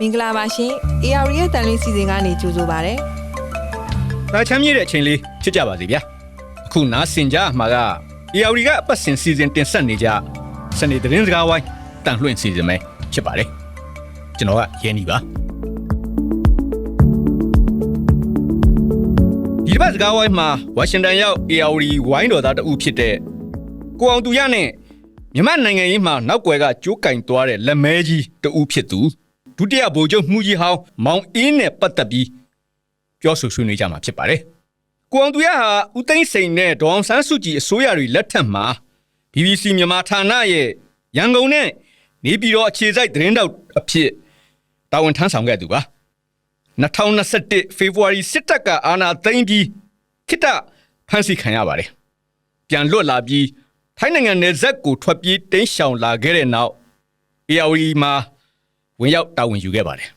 မင်္ဂလာပါရှင် AR ရဲ့တန်လေးစီစဉ်ကနေကြိုဆိုပါရစေ။ဒါချမ်းမြေ့တဲ့အချိန်လေးချစ်ကြပါစေဗျာ။အခုနားဆင်ကြမှာက AR ကအပတ်စဉ်စီစဉ်တင်ဆက်နေကြစနေသတင်းစကားဝိုင်းတန်လွှင့်စီစဉ်မယ်ဖြစ်ပါတယ်။ကျွန်တော်ကရဲနီပါ။ဒီတစ်ပတ်စကားဝိုင်းမှာဝါရှင်တန်ရောက် AR ဝိုင်းတော်သားတဦးဖြစ်တဲ့ကိုအောင်သူရနဲ့မြန်မာနိုင်ငံရေးမှာနောက်ွယ်ကကြိုးကင်သွားတဲ့လက်မဲကြီးတဦးဖြစ်သူ ဒုတိယဗိုလ်ချုပ်မှုကြီးဟောင်းမောင်အင်းနဲ့ပတ်သက်ပြီးပြောဆိုဆွေးနွေးကြမှာဖြစ်ပါတယ်။ကိုအောင်သူရဟာဦးသိန်းစိန်နဲ့ဒေါအောင်ဆန်းစုကြည်အစိုးရတွေလက်ထက်မှာ BBC မြန်မာဌာနရဲ့ရန်ကုန်နဲ့နေပြည်တော်အခြေစိုက်သတင်းတောက်အဖြစ်တာဝန်ထမ်းဆောင်ခဲ့သူပါ။2021ဖေဖော်ဝါရီစစ်တပ်ကအာဏာသိမ်းပြီးခိတ္တဖမ်းဆီးခံရပါတယ်။ပြန်လွတ်လာပြီးထိုင်းနိုင်ငံနယ်စပ်ကိုထွက်ပြေးတိမ်းရှောင်လာခဲ့တဲ့နောက် ARD မှာ ဝင်ရောက်တာဝန်ယူခဲ့ပါတယ်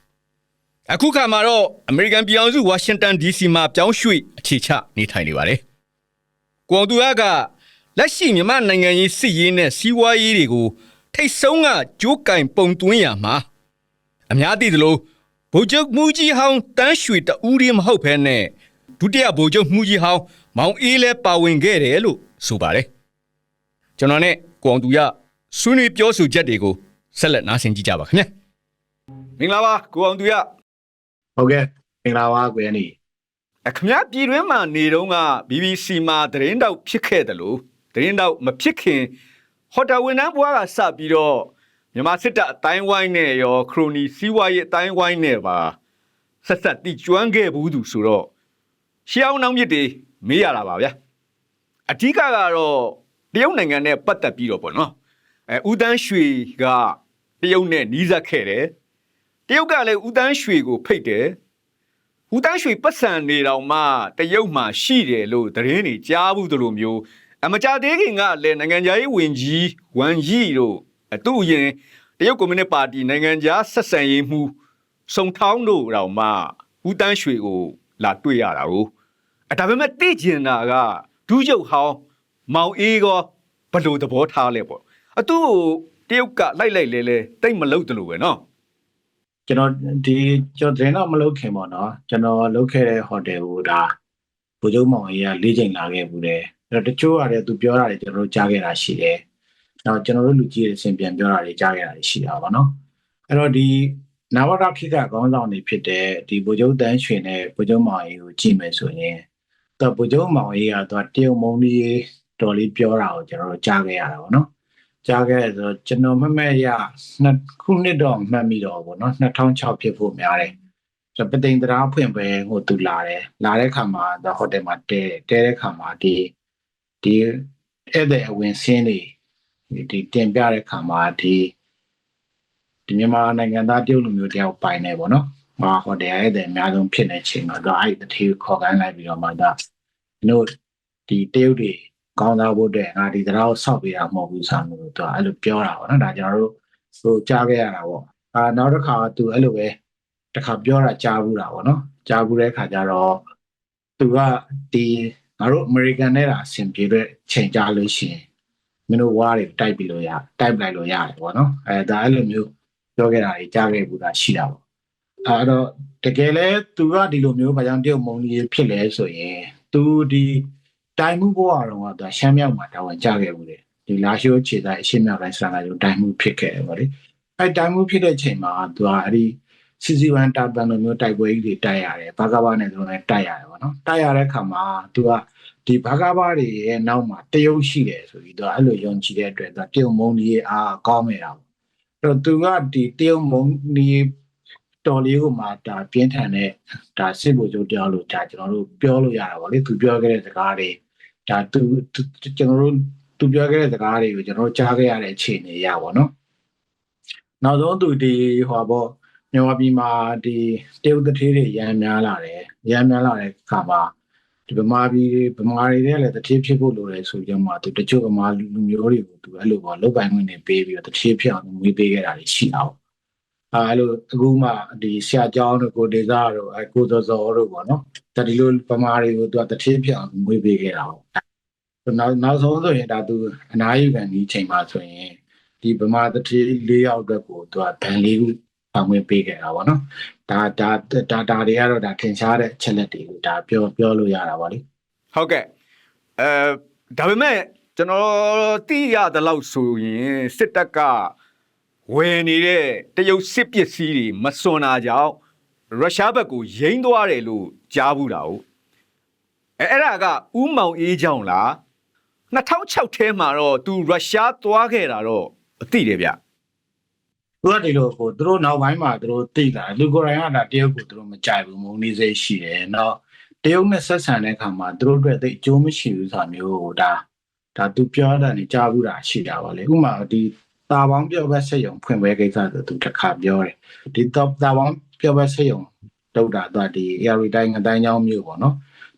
။အခုခါမှာတော့အမေရိကန်ပြည်အောင်စုဝါရှင်တန် DC မှာပြောင်းရွှေ့အခြေချနေထိုင်နေပါတယ်။ကွန်တူယာကလက်ရှိမြန်မာနိုင်ငံရေးစစ်ရေးနဲ့စီးပွားရေးတွေကိုထိတ်ဆုံးကကြိုးကင်ပုံသွင်းရမှာအများသိသလိုဗိုလ်ချုပ်မှုကြီးဟောင်းတန်းရွှေတဦးတည်းမဟုတ်ဘဲနဲ့ဒုတိယဗိုလ်ချုပ်မှုကြီးဟောင်းမောင်အေးလည်းပါဝင်ခဲ့တယ်လို့ဆိုပါတယ်။ကျွန်တော်နဲ့ကွန်တူယာဆွေးနွေးပြောဆိုချက်တွေကိုဆက်လက်နားဆင်ကြည့်ကြပါခင်ဗျာ။ မင်္ဂလာပါကိုအောင်တူယာဟုတ်ကဲ့မင်္ဂလာပါကွယ်နေအခမရပြည်တွင်းမှာနေတော့က BBC မှာသတင်းတောက်ဖြစ်ခဲ့တယ်လို့သတင်းတောက်မဖြစ်ခင်ဟိုတယ်ဝန်ထမ်းဘွားကစပြီးတော့မြန်မာစစ်တပ်အတိုင်းဝိုင်းနဲ့ရောခရိုနီစီးပွားရေးအတိုင်းဝိုင်းနဲ့ပါဆက်ဆက်တိကျွမ်းခဲ့ဘူးသူဆိုတော့ရှေးအောင်နောက်မြစ်တွေမေးရတာပါဗျာအဓိကကတော့တရုတ်နိုင်ငံနဲ့ပတ်သက်ပြီးတော့ပေါ့နော်အဲဦးတန်းရွှေကတရုတ်နဲ့နီးစပ်ခဲ့တယ် တရုတ်ကလည်းဦးတန်းရွှေကိုဖိတ်တယ်ဦးတန်းရွှေပတ်စံနေတော်မှတရုတ်မှာရှိတယ်လို့သတင်းတွေကြားဘူးသလိုမျိုးအမကြသေးခင်ကလည်းနိုင်ငံခြားရေးဝန်ကြီးဝမ်ယီတို့အတူအရင်တရုတ်ကွန်မြူနစ်ပါတီနိုင်ငံခြားဆက်ဆံရေးမှူးစုံထောင်းတို့တော်မှဦးတန်းရွှေကိုလာတွေ့ရတာ ਉਹ အဒါပေမဲ့သိကျင်တာကဒူးချုပ်ဟောင်းမောင်အေးကောဘယ်လို့သဘောထားလဲပေါ့အတူကိုတရုတ်ကလိုက်လိုက်လဲလဲတိတ်မလုပ်တယ်လို့ပဲနော် ကျွန်တော်ဒီကျွန်တော်သတင်းတော့မလုပ်ခင်ပေါ့နော်ကျွန်တော်လုပ်ခဲ့တဲ့ဟိုတယ်ကိုဒါဘိုးချုပ်မောင်ကြီးကလေးချိန်လာခဲ့ဘူးတယ်အဲ့တော့တချို့ကလည်းသူပြောတာတွေကျွန်တော်တို့ကြားခဲ့တာရှိတယ်နောက်ကျွန်တော်တို့လူကြီးတွေအစဉ်ပြန်ပြောတာတွေကြားခဲ့တာတွေရှိတာပါနော်အဲ့တော့ဒီနဝရဖြစ်ကခေါင်းဆောင်တွေဖြစ်တဲ့ဒီဘိုးချုပ်တန်းရွှေနဲ့ဘိုးချုပ်မောင်ကြီးကိုကြည့်မယ်ဆိုရင်တော့ဘိုးချုပ်မောင်ကြီးကတော့တရုတ်မုံကြီးတော်လေးပြောတာကိုကျွန်တော်တို့ကြားခဲ့ရတာပေါ့နော် ကြားခဲ့ဆိုတော့ကျွန်တော်မမက်ရနှစ်ခုနှစ်တော့မှတ်မိတော့ဗောနော်2006ဖြစ်ဖို့များတယ်ဆိုတော့ပသိမ်တရားဖွင့်ပဲဟိုသူလာတယ်လာတဲ့ခါမှာဟိုတယ်မှာတဲတဲတဲ့ခါမှာဒီဒီအဲ့တဲ့အဝင်စင်းတွေဒီတင်ပြတဲ့ခါမှာဒီဒီမြန်မာနိုင်ငံသားတရုတ်လူမျိုးတယောက်ပိုင်နေဗောနော်ဟာဟိုတယ်ရဲ့တဲ့အများဆုံးဖြစ်နေချိန်မှာတော့အဲ့ဒီတတိကိုခေါ်ခိုင်းလိုက်ပြီးတော့မှဒါတို့ဒီတရုတ်တွေ ကောင်းသားဖို့အတွက်ငါဒီတရားကိုစောက်ပေးတာမဟုတ်ဘူးဆာမျိုးသူကအဲ့လိုပြောတာပေါ့နော်ဒါကျွန်တော်တို့ဟိုကြားခဲ့ရတာပေါ့အာနောက်တစ်ခါသူအဲ့လိုပဲတစ်ခါပြောတာကြားဘူးတာပေါ့နော်ကြားဘူးတဲ့အခါကျတော့သူကဒီငါတို့အမေရိကန်နဲ့တာအဆင်ပြေတဲ့ချိန်ကြလို့ရှိရင်မင်းတို့ဝါးတွေတိုက်ပြီးလို့ရတိုက်ပလိုက်လို့ရတယ်ပေါ့နော်အဲဒါအဲ့လိုမျိုးပြောခဲ့တာကြီးကြားခဲ့ဘူးတာရှိတာပေါ့အဲ့တော့တကယ်လဲသူကဒီလိုမျိုးဘာကြောင့်တရုတ်မုံကြီးဖြစ်လဲဆိုရင်သူဒီ တိုင်မှုဘဝတော့ကသူရှမ်းမြောက်မှာတာဝန်ကျခဲ့ဘူးလေဒီလာရှိုးခြေတိုင်းအရှင်းမြောက်တိုင်းဆန္ဒရုံတိုင်မှုဖြစ်ခဲ့တယ်ဗောလေအဲတိုင်မှုဖြစ်တဲ့ချိန်မှာသူကအဲ့ဒီစီစီဝန်တာပန်လိုမျိုးတိုက်ပွဲကြီးတွေတိုက်ရတယ်ဘာကဘာနဲ့ဆိုလည်းတိုက်ရတယ်ဗောနော်တိုက်ရတဲ့ခါမှာသူကဒီဘာကဘာတွေရဲ့နောက်မှာတရုတ်ရှိတယ်ဆိုပြီးသူကအဲ့လိုယုံကြည်တဲ့အတွက်သူတရုတ်မုံကြီးအားကောင်းနေတာပေါ့အဲ့တော့သူကဒီတရုတ်မုံကြီးတော်လေးကိုမှဒါပြင်းထန်တဲ့ဒါစစ်ဘုံချုပ်တရားလို့ဒါကျွန်တော်တို့ပြောလို့ရတာဗောလေသူပြောခဲ့တဲ့စကားတွေ ဒါသူကျွန်တော်တို့သူပြောခဲ့တဲ့စကားတွေကိုကျွန်တော်တို့ကြားခဲ့ရတဲ့အခြေအနေရပါတော့။နောက်ဆုံးသူဒီဟိုပေါ့မြန်မာပြည်မှာဒီတရုတ်တထေးတွေရမ်းများလာတယ်။ရမ်းများလာတဲ့အခါမှာဒီဗမာပြည်ဗမာတွေလည်းတထေးဖြစ်ဖို့လိုတယ်ဆိုကြမှာသူတချို့ဗမာလူမျိုးတွေကိုသူအဲ့လိုပေါ့လုတ်ပိုင်ခွင့်တွေပေးပြီးတော့တထေးဖြစ်အောင်မွေးပေးခဲ့တာတွေရှိတာပေါ့။ အဲလိုအခုမှဒီဆရာကျောင်းတို့ကိုဒေသာတို့အဲကိုစောစောတို့ပေါ့နော်။ဒါဒီလိုဗမာတွေကိုသူကတထေးဖြစ်အောင်မွေးပေးခဲ့တာပေါ့။နောက်နောက်ဆုံးဆိုရင်ဒါသူအနာယူခံဒီချိန်မှာဆိုရင်ဒီဗမာတတိ၄ယောက်အတွက်ကိုသူကဗန်လေးခုဆောင်ဝင်ပေးခဲ့တာပေါ့နော်ဒါဒါဒါဒါတွေကတော့ဒါထင်ရှားတဲ့အချက်လက်တွေကိုဒါပြောပြောလို့ရတာပေါ့လေဟုတ်ကဲ့အဲဒါပေမဲ့ကျွန်တော်သိရသလောက်ဆိုရင်စစ်တပ်က ဝယ်နေတဲ့တရုတ်စစ်ပစ္စည်းတွေမစွန်တာကြောင့်ရုရှားဘက်ကိုယိမ်းသွားတယ်လို့ကြားဘူးတာ哦အဲအဲ့ဒါကဥမောင်အေးကြောင့်လား2006ထဲမှာတော့သူရုရှားသွားခဲ့တာတော့အတိတယ်ဗျသူကဒီလိုဟိုသူတို့နောက်ပိုင်းမှာသူတို့တိလာလူကိုရိုင်းကဒါတရုတ်ကိုသူတို့မကြိုက်ဘူးမုံနေစေရှိတယ်နော်တရုတ်နဲ့ဆက်ဆံတဲ့အခါမှာသူတို့အတွက်သိအကျိုးမရှိဘူးဆိုတာမျိုးဒါဒါသူပြောတာနေကြားဘူးတာရှိတာပါလေဥမာဒီ တာပေါင်းပြောဘက်ဆက်ယုံဖွင့်ပွဲကိစ္စဆိုသူတစ်ခါပြောတယ်ဒီတော့တာပေါင်းပြောဘက်ဆက်ယုံတုတ်တာသူကဒီ AR တိုင်းငတိုင်းချောင်းမျိုးပေါ့နော်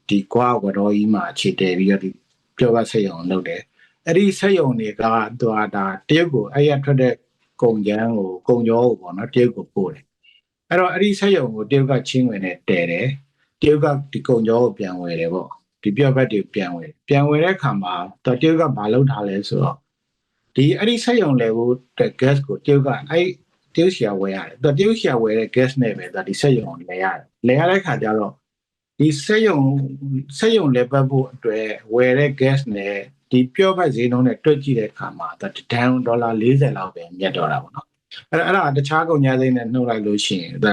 ဒီကွာဝတော်ကြီးမှာခြေတယ်ပြီးတော့ဒီပြောဘက်ဆက်ယုံလုပ်တယ်အဲ့ဒီဆက်ယုံတွေကသူကဒါတရုတ်ကိုအဲ့ရထွက်တဲ့ကုံကြမ်းကိုကုံကြောကိုပေါ့နော်တရုတ်ကိုပို့တယ်အဲ့တော့အဲ့ဒီဆက်ရုံကိုတရုတ်ကချင်းဝင်နဲ့တဲတယ်တရုတ်ကဒီကုံကြောကိုပြန်ဝယ်တယ်ပေါ့ဒီပြော့ဘက်တွေပြန်ဝယ်ပြန်ဝယ်တဲ့အခါမှာတရုတ်ကမလုပ်ထားလဲဆိုတော့ ဒီအဲ့ဒီဆက်ရုံလေကိုတဲ့ gas ကိုတရုတ်ကအဲ့တရုတ်ရှာဝယ်ရတယ်တရုတ်ရှာဝယ်တဲ့ gas နဲ့ပဲဒီဆက်ရုံကိုလဲရတယ်လဲရတဲ့အခါကျတော့ဒီဆက်ရုံဆက်ရုံလဲပတ်ဖို့အတွက်ဝယ်တဲ့ gas နဲ့ဒီပြော့ဘက်ဈေးနှုန်းနဲ့တွက်ကြည့်တဲ့အခါမှာတဒန်ဒေါ်လာ40လောက်ပဲမြတ်တော့တာပေါ့နော်အဲ့ဒါအဲ့ဒါတခြားကုန်ညာစိမ့်နဲ့နှုတ်လိုက်လို့ရှိရင်ဒါ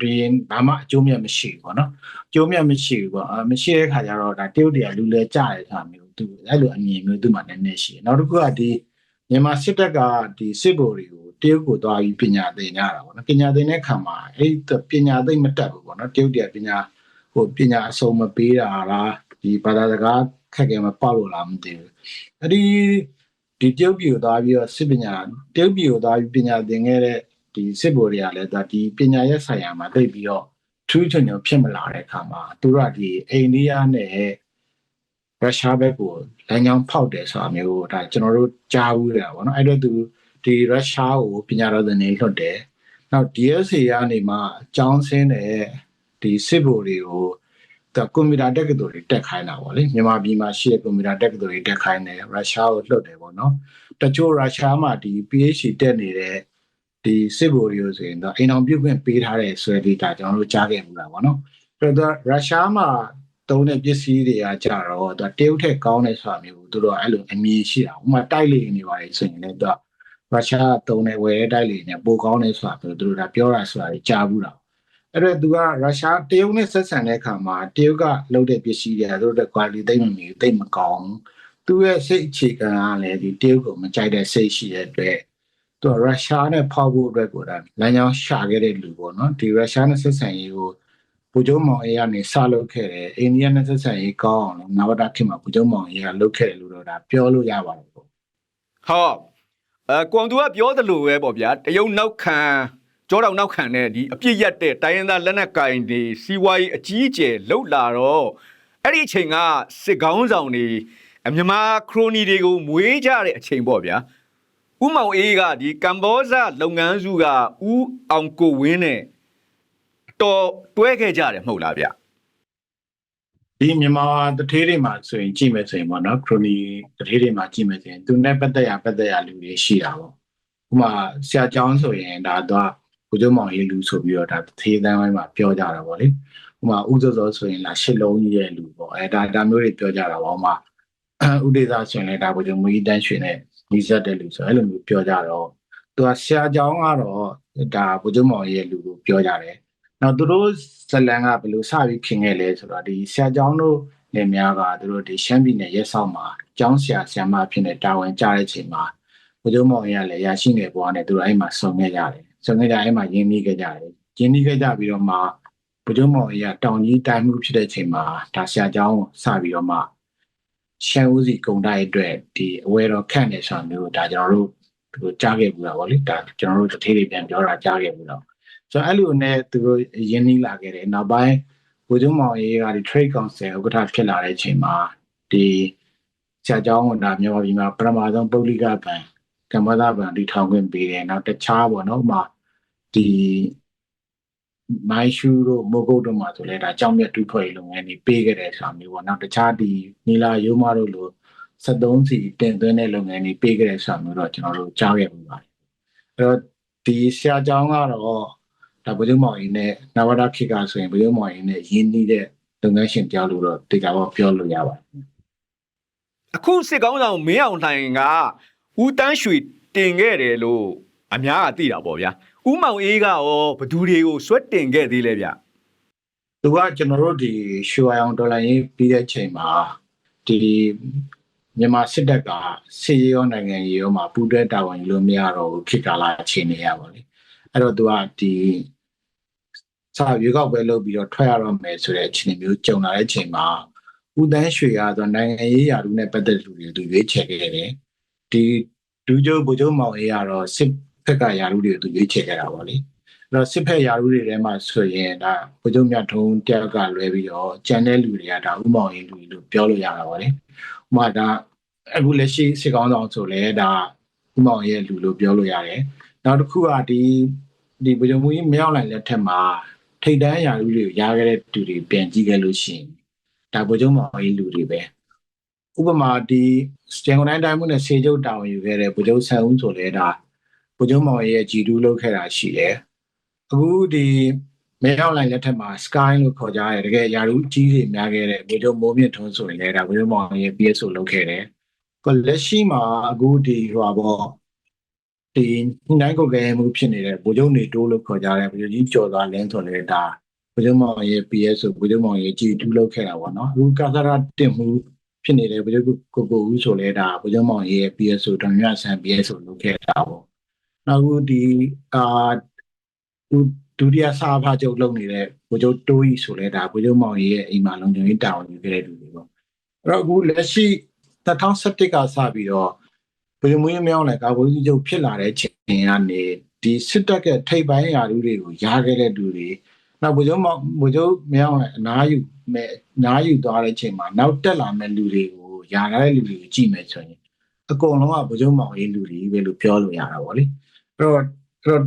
ဒီဘာမှအကျိုးမြတ်မရှိဘူးပေါ့နော်အကျိုးမြတ်မရှိဘူးပေါ့အာမရှိတဲ့ခါကျတော့ဒါတရုတ်တွေကလူလဲကြရဲဆိုတာမျိုးသူအဲ့လိုအမြင်မျိုးသူ့မှာနည်းနည်းရှိတယ်နောက်တစ်ခုကဒီ မြန်မာစစ်တပ်ကဒီစစ်ဗိုလ်တွေကိုတရုတ်ကိုသွားပြီးပညာသင်ကြတာပေါ့နော်ပညာသင်တဲ့ခါမှာအဲ့ဒီပညာသိမ့်မတက်ဘူးပေါ့နော်တရုတ်တွေကပညာဟိုပညာအစုံမပေးတာလားဒီဘာသာစကားခက်ခဲမပေါ့လို့လားမသိဘူးအဲ့ဒီဒီတရုတ်ပြည်ကိုသွားပြီးတော့စစ်ပညာတရုတ်ပြည်ကိုသွားပြီးပညာသင်ခဲ့တဲ့ဒီစစ်ဗိုလ်တွေကလည်းဒါဒီပညာရဲ့ဆိုင်ရာမှာသိပြီးတော့ထူးချွန်ချွန်ဖြစ်မလာတဲ့အခါမှာသူတို့ကဒီအိန္ဒိယနဲ့ရုရှားဘက်ကို လမ်းကြောင်းဖောက်တယ်ဆိုတာမျိုးဒါကျွန်တော်တို့ကြားဘူးတယ်ဗောနော်အဲ့တော့သူဒီရုရှားကိုပညာတော်သင်တွေလွှတ်တယ်နောက် DSA ကနေမှအကြောင်းဆင်းတဲ့ဒီစစ်ဗိုလ်တွေကိုဒါကွန်ပျူတာတက္ကသိုလ်တွေတက်ခိုင်းတာပေါ့လေမြန်မာပြည်မှာရှိတဲ့ကွန်ပျူတာတက္ကသိုလ်တွေတက်ခိုင်းတယ်ရုရှားကိုလွှတ်တယ်ပေါ့နော်တချို့ရုရှားမှာဒီ PhD တက်နေတဲ့ဒီစစ်ဗိုလ်တွေကိုဆိုရင်တော့အိမ်အောင်ပြုတ်ခွင့်ပေးထားတဲ့ဆိုတဲ့ data ကျွန်တော်တို့ကြားခဲ့မှုတာပေါ့နော်အဲ့တော့ရုရှားမှာ တုံးတဲ့ပစ္စည်းတွေကကြတော့သူတရုတ်ထက်ကောင်းတဲ့ဆိုတာမျိုးသူတို့ကအဲ့လိုအမြင်ရှိတာဥပမာတိုက်လေနေပါလေဆိုရင်လည်းသူကရုရှားတုံးတဲ့ဝယ်တဲ့တိုက်လေနေပိုကောင်းတယ်ဆိုတာမျိုးသူတို့ကပြောတာဆိုတာတွေကြားဘူးတာအဲ့တော့သူကရုရှားတရုတ်နဲ့ဆက်ဆံတဲ့အခါမှာတရုတ်ကလုပ်တဲ့ပစ္စည်းတွေကသူတို့တဲ့ quality သိမ့်မမီသိမ့်မကောင်းသူရဲ့စိတ်အခြေခံကလည်းဒီတရုတ်ကိုမကြိုက်တဲ့စိတ်ရှိတဲ့အတွက်သူကရုရှားနဲ့ဖောက်ဖို့အတွက်ကိုဒါလမ်းကြောင်းရှာခဲ့တဲ့လူပေါ့နော်ဒီရုရှားနဲ့ဆက်ဆံရေးကို ပူကျုံမောင်အေးကနေစလုပ်ခဲ့တယ်အိန္ဒိယနဲ့ဆက်ဆံရေးကောင်းအောင်လို့နဝတခေတ်မှာပူကျုံမောင်အေးကလုပ်ခဲ့တယ်လို့တော့ဒါပြောလို့ရပါတယ်ပေါ့ဟုတ်အဲကွန်တူကပြောသလိုပဲပေါ့ဗျာတရုတ်နောက်ခံကြောတောင်နောက်ခံတဲ့ဒီအပြစ်ရက်တဲ့တိုင်းရင်းသားလက်နက်ကင်တွေစီးပွားရေးအကြီးအကျယ်လှုပ်လာတော့အဲ့ဒီအချိန်ကစစ်ကောင်းဆောင်တွေအမြန်မာခရိုနီတွေကိုမွေးကြတဲ့အချိန်ပေါ့ဗျာဥမောင်အေးကဒီကမ္ဘောဇလုပ်ငန်းစုကဥအောင်ကိုဝင်းနဲ့ တော်တွဲခဲ့ကြတယ်မဟုတ်လားဗျဒီမြန်မာတထေးတွေမှာဆိုရင်ကြည့်မယ်ဆိုရင်ပေါ့နော်ခရိုနီတထေးတွေမှာကြည့်မယ်ဆိုရင်သူနဲ့ပတ်သက်ရပတ်သက်ရလူတွေရှိတာပေါ့ဥပမာဆရာကျောင်းဆိုရင်ဒါတော့ကိုကျုံမောင်ရေးလူဆိုပြီးတော့ဒါတထေးတန်းပိုင်းမှာပြောကြတာပေါ့လေဥပမာဥစောစောဆိုရင်လာရှစ်လုံးကြီးရဲ့လူပေါ့အဲဒါဒါမျိုးတွေပြောကြတာပေါ့ဥပမာဥဒေသာဆိုရင်လည်းဒါကိုကျုံမွေးတန်းရွှေနဲ့ညီဆက်တဲ့လူဆိုအဲ့လိုမျိုးပြောကြတော့သူကဆရာကျောင်းကတော့ဒါကိုကျုံမောင်ရဲ့လူကိုပြောကြတယ် နောက်သူတို့ဇလန်ကဘယ်လိုစပြီးခင်ခဲ့လဲဆိုတော့ဒီဆရာကျောင်းတို့နေများကသူတို့ဒီရှမ်းပြည်နယ်ရဲဆောင်မှာကျောင်းဆရာဆရာမဖြစ်နေတာဝန်ကြတဲ့အချိန်မှာဘုရားမောင်ရလည်းရရှိနေပေါ်နဲ့သူတို့အဲ့မှာဆုံခဲ့ကြတယ်ဆုံခဲ့ကြအဲ့မှာရင်းနှီးခဲ့ကြတယ်ရင်းနှီးခဲ့ကြပြီးတော့မှဘုရားမောင်ရတောင်ကြီးတိုင်းမှုဖြစ်တဲ့အချိန်မှာဒါဆရာကျောင်းစပြီးတော့မှရှမ်းဦးစီကုံတိုက်အတွက်ဒီအဝဲတော်ခန့်နေဆိုတာမျိုးဒါကျွန်တော်တို့သူကြားခဲ့ဘူးတာဗောလေဒါကျွန်တော်တို့တစ်ထေးတွေပြန်ပြောတာကြားခဲ့ဘူးတော့ ဆိုတော့အဲ့လိုနဲ့သူတို့ရင်းနှီးလာခဲ့တယ်နောက်ပိုင်းဘုကျုံမောင်ရေးကဒီ trade council ဥက္ကဋ္ဌဖြစ်လာတဲ့အချိန်မှာဒီဆရာကျောင်းကဒါမြန်မာပြည်မှာပထမဆုံးပုဂ္ဂလိကဘဏ်ကမ္ဘာသားဘဏ်ဒီထောင်ခွင့်ပေးတယ်နောက်တခြားပေါ့နော်ဥပမာဒီမိုင်းရှူတို့မိုးကုတ်တို့မှာဆိုလဲဒါကြောင်းမြတ်တူဖွဲ့ရေးလုပ်ငန်းတွေပေးခဲ့တယ်ဆိုတာမျိုးပေါ့နောက်တခြားဒီနီလာရိုးမတို့လို73စီတင်သွင်းတဲ့လုပ်ငန်းတွေပေးခဲ့တယ်ဆိုတာမျိုးတော့ကျွန်တော်တို့ကြားခဲ့ပူပါတယ်အဲ့တော့ဒီဆရာကျောင်းကတော့ ဒါဗိုလ်ချုပ်မောင်ကြီးနဲ့နဝဒခေတ်ကဆိုရင်ဗိုလ်ချုပ်မောင်ကြီးနဲ့ရင်းနှီးတဲ့လုပ်ငန်းရှင်တယောက်လို့တော့တေချာတော့ပြောလို့ရပါတယ်အခုစစ်ကောင်းဆောင်မင်းအောင်လှိုင်ကဦးတန်းရွှေတင်ခဲ့တယ်လို့အများကသိတာပေါ့ဗျာဦးမောင်အေးကရောဘသူတွေကိုဆွတ်တင်ခဲ့သေးလဲဗျသူကကျွန်တော်တို့ဒီရွှေဝါရောင်ဒေါ်လာရင်းပြီးတဲ့ချိန်မှာဒီမြန်မာစစ်တပ်ကစစ်ရေးရောနိုင်ငံရေးရောမှာပူးတွဲတာဝန်ယူလို့မရတော့ဘူးခေတ်ကာလအခြေအနေရပါလေအဲ့တော့သူကဒီ စာရွေးကောက်ပွဲလုပ်ပြီးတော့ထွက်ရတော့မယ်ဆိုတဲ့အခြေအနေမျိုးကြုံလာတဲ့ချိန်မှာဦးတန်းရွှေရဆိုနိုင်ငံရေးရာထူးနဲ့ပတ်သက်တဲ့လူတွေသူရွေးချယ်ခဲ့တယ်ဒီဒူးကျုပ်ဗိုလ်ချုပ်မောင်အေးကတော့စစ်ဖက်ကရာထူးတွေကိုသူရွေးချယ်ခဲ့တာပါလေအဲ့တော့စစ်ဖက်ရာထူးတွေထဲမှာဆိုရင်ဒါဗိုလ်ချုပ်မြတ်ထုံးတယောက်ကလွဲပြီးတော့ကျန်တဲ့လူတွေကဒါဥမောင်ရင်လူတွေလို့ပြောလို့ရတာပါလေ။ဥပမာဒါအခုလက်ရှိစစ်ကောင်းဆောင်ဆိုလဲဒါဥမောင်ရဲ့လူလို့ပြောလို့ရတယ်။နောက်တစ်ခုကဒီဒီဗိုလ်ချုပ်မူကြီးမြောက်လိုက်လက်ထက်မှာ ထိတ်တန်းရာထူးတွေကိုရခဲ့တဲ့သူတွေပြန်ကြည့်ခဲ့လို့ရှိရင်ဒါဗိုလ်ချုပ်မောင်ရဲ့လူတွေပဲ။ဥပမာဒီစင်ကုန်တိုင်းတိုင်းမှုနဲ့စေချုပ်တာဝန်ယူခဲ့တဲ့ဗိုလ်ချုပ်ဆန်ဦးဆိုလဲဒါဗိုလ်ချုပ်မောင်ရဲ့ဂျီတူးလုပ်ခဲ့တာရှိတယ်။အခုဒီမဲရောက်လိုက်လက်ထက်မှာ sky လို့ခေါ်ကြရတယ်တကယ်ယာရုအကြီးတွေများခဲ့တဲ့ဗီဒီယိုမိုးမြင့်ထုံးဆိုရင်လည်းဒါဗီဒီယိုမောင်ရဲ့ PSO လုပ်ခဲ့တယ်။ကလက်ရှိမှာအခုဒီဟိုပါပေါ့ ဒီညနိုင်ကိုကဲမှုဖြစ်နေတဲ့ဗိုလ်ချုပ်နေတိုးလို့ခေါ်ကြတဲ့ဗိုလ်ချုပ်ကြီးကျော်သွားလင်းဆိုလည်းဒါဗိုလ်ချုပ်မောင်ရဲ့ PSO ဗိုလ်ချုပ်မောင်ရဲ့ G2 လုပ်ခဲ့တာပေါ့နော်။အခုကာသရာတင်မှုဖြစ်နေတဲ့ဗိုလ်ချုပ်ကိုကိုဦးဆိုလည်းဒါဗိုလ်ချုပ်မောင်ရဲ့ PSO တန်မြဆန် PSO လုပ်ခဲ့တာပေါ့။နောက်အခုဒီအာသူဒုတိယစာဖချုပ်လုပ်နေတဲ့ဗိုလ်ချုပ်တိုးကြီးဆိုလဲဒါဗိုလ်ချုပ်မောင်ကြီးရဲ့အိမ်မှာလုံခြုံရေးတာဝန်ယူခဲ့တဲ့လူတွေပေါ့အဲ့တော့အခုလက်ရှိ2017ကစပြီးတော့ ဗိုလ်ချုပ်မွေးမြောင်းလည်းကာဗိုလ်ကြီးချုပ်ဖြစ်လာတဲ့ချိန်ကနေဒီစစ်တပ်ကထိပ်ပိုင်းရာထူးတွေကိုယားခဲ့တဲ့လူတွေနောက်ဗိုလ်ချုပ်မောင်ဗိုလ်ချုပ်မြောင်းလည်းအနားယူမဲ့အနားယူသွားတဲ့ချိန်မှာနောက်တက်လာမဲ့လူတွေကိုယားတဲ့လူတွေကိုကြည့်မယ်ဆိုရင်အကုန်လုံးကဗိုလ်ချုပ်မောင်ကြီးလူတွေပဲလို့ပြောလို့ရတာပေါ့လေအဲ့တော့အဲ့တော့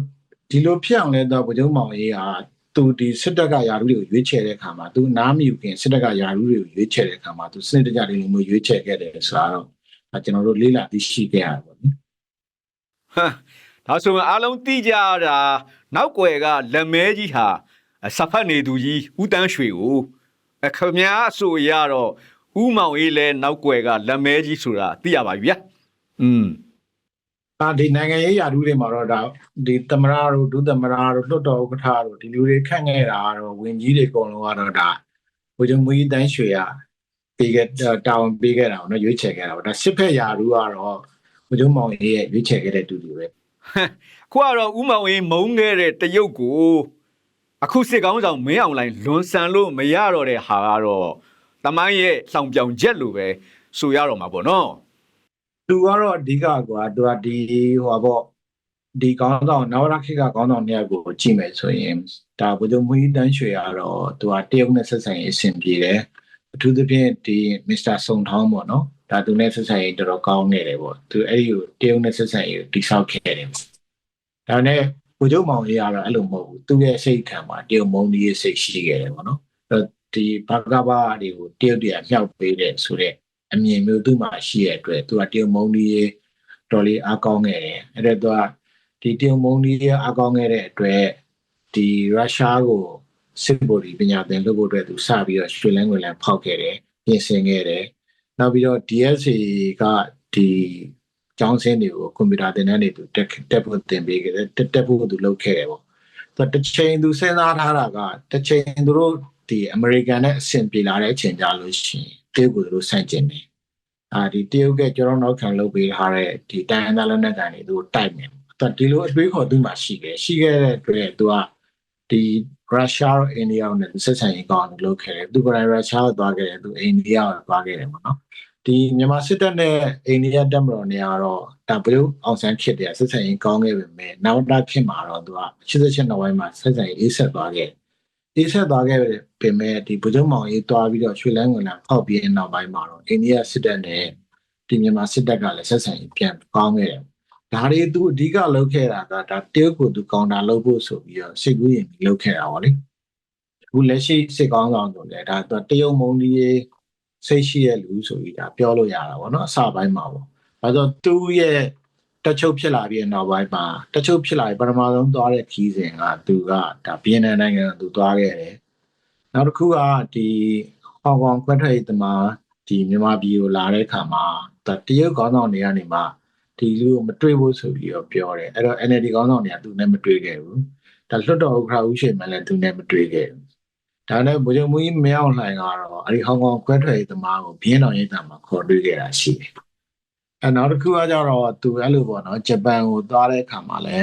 ဒီလိုဖြစ်အောင်လဲတော့ဗိုလ်ချုပ်မောင်ရေးဟာသူဒီစစ်တပ်ကယာရုတွေကိုရွေးချယ်တဲ့အခါမှာသူနားမယူခင်စစ်တပ်ကယာရုတွေကိုရွေးချယ်တဲ့အခါမှာသူစနစ်တကျလေးလိုမျိုးရွေးချယ်ခဲ့တယ်ဆိုတော့ ဒါကျွန်တော်တို့လေးလာသိရှိခဲ့ရတာပေါ့နိဟမ်ဒါဆိုရင်အားလုံးသိကြတာနောက်ွယ်ကလက်မဲကြီးဟာစဖတ်နေသူကြီးဦးတန်းရွှေကိုအခမများအဆိုရတော့ဦးမောင်အေးလဲနောက်ွယ်ကလက်မဲကြီးဆိုတာသိရပါပြီဗျာอืมအာဒီနိုင်ငံရေးယာရုတွေမှာတော့ဒါဒီသမရတို့ဒုသမရတို့လွတ်တော်ဥက္ကဋ္ဌတို့ဒီလူတွေခန့်ခဲ့တာကတော့ဝင်ကြီးတွေအကုန်လုံးကတော့ဒါဗိုလ်ချုပ်မွေးတန်းရွှေရ ပေးခဲ့တာဝန်ပေးခဲ့တာပေါ့နော်ရွေးချယ်ခဲ့တာပေါ့ဒါစစ်ဖက်ယာရုကတော့ဗိုလ်ချုပ်မောင်ရေးရဲ့ရွေးချယ်ခဲ့တဲ့သူတွေပဲ ခုကတော့ဦးမောင်အေးမုန်းခဲ့တဲ့တရုတ်ကိုအခုစစ်ကောင်းဆောင်မင်းအောင်လှိုင်လွန်ဆန်လို့မရတော့တဲ့ဟာကတော့တမိုင်းရဲ့လောင်ပြောင်ချက်လို့ပဲဆိုရတော့မှာပေါ့နော် သူကတော့အဓိကကွာသူကဒီဟိုပါပေါ့ဒီကောင်းဆောင်နဝရခေတ်ကကောင်းဆောင်เนี่ยကိုကြည့်မယ်ဆိုရင်ဒါဗိုလ်ချုပ်မွေးတန်းရွှေကတော့သူကတရုတ်နဲ့ဆက်ဆံရေးအဆင်ပြေတယ် အထူးသဖြင့်ဒီမစ္စတာစုံထောင်းပေါ့နော်ဒါသူနဲ့ဆက်ဆံရေးတော်တော်ကောင်းနေတယ်ပေါ့သူအဲ့ဒီကိုတရုတ်နဲ့ဆက်ဆံရေးကိုတိဆောက်ခဲ့တယ်ပေါ့ဒါနဲ့ဗိုလ်ချုပ်မောင်ကြီးကတော့အဲ့လိုမဟုတ်ဘူးသူရဲ့စိတ်ခံမှာတရုတ်မုန်းကြီးရဲ့စိတ်ရှိခဲ့တယ်ပေါ့နော်အဲ့တော့ဒီဘာကဘာတွေကိုတရုတ်တွေကမြောက်ပေးတယ်ဆိုတော့အမြင်မျိုးသူ့မှာရှိရတဲ့အတွက်သူကတရုတ်မုံကြီးတော်လေးအားကောင်းခဲ့တယ်အဲ့တော့သူကဒီတရုတ်မုံကြီးအားကောင်းခဲ့တဲ့အတွက်ဒီရုရှားကို စစ်ဗိုလ်ဒီပညာသင်လုပ်ဖို့အတွက်သူစပြီးတော့ရွှေလန်းငွေလန်းဖောက်ခဲ့တယ်ပြင်ဆင်ခဲ့တယ်နောက်ပြီးတော့ DSA ကဒီကျောင်းစင်းတွေကိုကွန်ပျူတာသင်တန်းတွေသူတက်တက်ဖို့သင်ပေးခဲ့တယ်တက်တက်ဖို့သူလုပ်ခဲ့တယ်ပေါ့သူတစ်ချိန်သူစဉ်းစားထားတာကတစ်ချိန်သူတို့ဒီအမေရိကန်နဲ့အဆင်ပြေလာတဲ့အချိန်ကြလို့ရှိရင်တရုတ်ကိုသူတို့ဆန့်ကျင်တယ်အာဒီတရုတ်ကကျွန်တော်နောက်ခံလုပ်ပေးထားတဲ့ဒီတိုင်းအန်သားလက်နက်ကန်တွေသူတိုက်မယ်။သူဒီလိုအတွေးခေါ်သူ့မှာရှိခဲ့ရှိခဲ့တဲ့အတွက်သူက ဒီရုရှားရောအိန္ဒိယရောနဲ့ဆက်ဆံရေးကောင်းတယ်လုပ်ခဲ့တယ်။သူကရုရှားကိုသွားခဲ့တယ်သူအိန္ဒိယကိုသွားခဲ့တယ်ပေါ့နော်။ဒီမြန်မာစစ်တပ်နဲ့အိန္ဒိယတပ်မတော်နဲ့ကတော့ဒါဘယ်လိုအောင်ဆန်းဖြစ်တယ်ဆက်ဆံရေးကောင်းခဲ့ပေမဲ့နောက်တစ်ခေတ်မှာတော့သူက88နောက်ပိုင်းမှာဆက်ဆံရေးအေးဆက်သွားခဲ့တယ်။အေးဆက်သွားခဲ့ပေမဲ့ဒီဗိုလ်ချုပ်မောင်ရေးသွားပြီးတော့ရွှေလန်းဝင်လာဖောက်ပြီးတဲ့နောက်ပိုင်းမှာတော့အိန္ဒိယစစ်တပ်နဲ့ဒီမြန်မာစစ်တပ်ကလည်းဆက်ဆံရေးပြန်ကောင်းခဲ့တယ်။ ဒါတွေသူအဓိကလုပ်ခဲ့တာကဒါတရုတ်ကိုသူကောင်တာလုပ်ဖို့ဆိုပြီးတော့စိတ်ကူးရင်ပြီးလုပ်ခဲ့တာပါလေ။အခုလက်ရှိစစ်ကောင်းဆောင်ဆိုလည်းဒါတရုတ်မုံကြီးစိတ်ရှိရဲ့လူဆိုပြီးဒါပြောလို့ရတာပေါ့နော်အစပိုင်းမှာပေါ့။အဲတော့သူ့ရဲ့တတက်ချုပ်ဖြစ်လာပြီးတဲ့နောက်ပိုင်းမှာတက်ချုပ်ဖြစ်လာပြီးပထမဆုံးသွားတဲ့ခီးစဉ်ကသူကဒါဗီယက်နမ်နိုင်ငံကိုသူသွားခဲ့တယ်နောက်တစ်ခုကဒီဟောင်ကောင်ခွဲထွက်ရေးသမားဒီမြန်မာပြည်ကိုလာတဲ့အခါမှာဒါတရုတ်ခေါင်းဆောင်တွေကနေမှ ဒီလူကိုမတွေ့ဘူးဆိုပြီးတော့ပြောတယ်အဲ့တော့ NLD ခေါင်းဆောင်တွေကသူနဲ့မတွေ့ခဲ့ဘူးဒါလွတ်တော်ဥက္ကဋ္ဌဦးရှိန်မလည်းသူနဲ့မတွေ့ခဲ့ဘူးဒါနဲ့ဗိုလ်ချုပ်မူကြီးမင်းအောင်လှိုင်ကတော့အဲ့ဒီဟောင်ကောင်ခွဲထွက်ရေးသမားကိုဘင်းတော်ရေးတာမှာခေါ်တွေ့ခဲ့တာရှိတယ်အဲနောက်တစ်ခုကကြတော့သူအဲ့လိုပေါ့နော်ဂျပန်ကိုသွားတဲ့အခါမှာလဲ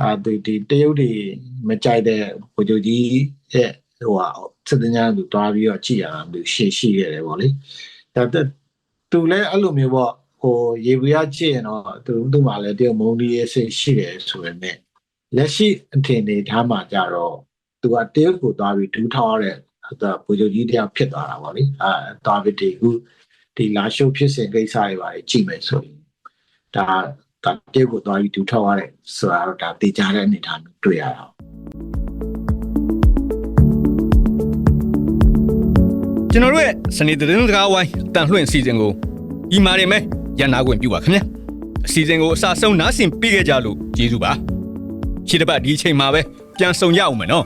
အာဒီဒီတရုတ်တွေမကြိုက်တဲ့ဗိုလ်ချုပ်ကြီးရဲ့ဟိုဟာစစ်တင်ညာသူသွားပြီးတော့ကြည်ရတာသူရှေ့ရှိခဲ့တယ်ပေါ့လေဒါတက်သူလည်းအဲ့လိုမျိုးပေါ့ဟို ရေဘူးရကြည့်ရင်တော့သူသူ့မှာလည်းတရုတ်မုန်းဒီရဲ့စိတ်ရှိတယ်ဆိုရင်လည်းလက်ရှိအထင်နေထားမှာကြတော့သူကတရုတ်ကိုသွားပြီးဒူးထောက်ရတဲ့ဒါဗိုလ်ချုပ်ကြီးတယောက်ဖြစ်သွားတာပေါ့လေအာသွားပြီးဒီခုဒီလာရှုပ်ဖြစ်စဉ်ကိစ္စတွေပါကြည့်မယ်ဆိုရင်ဒါဒါတေကိုသွားပြီးဒူထောက်ရတယ်ဆိုတာတော့ဒါတေချာတဲ့အနေအထားမျိုးတွေ့ရတာကျွန်တော်တို့ရဲ့စနေသတင်းစကားဝိုင်းအတန်လွှင့်အစီအစဉ်ကိုဤမာရင်မဲ ရန်နာခွင့်ပြုပါခင်ဗျာအစီအစဉ်ကိုအစားဆုံးနားဆင်ပြီးခဲ့ကြလို့ကျေးဇူးပါရှေ့တစ်ပတ်ဒီအချိန်မှာပဲပြန်ဆောင်ရအောင်မယ်နော်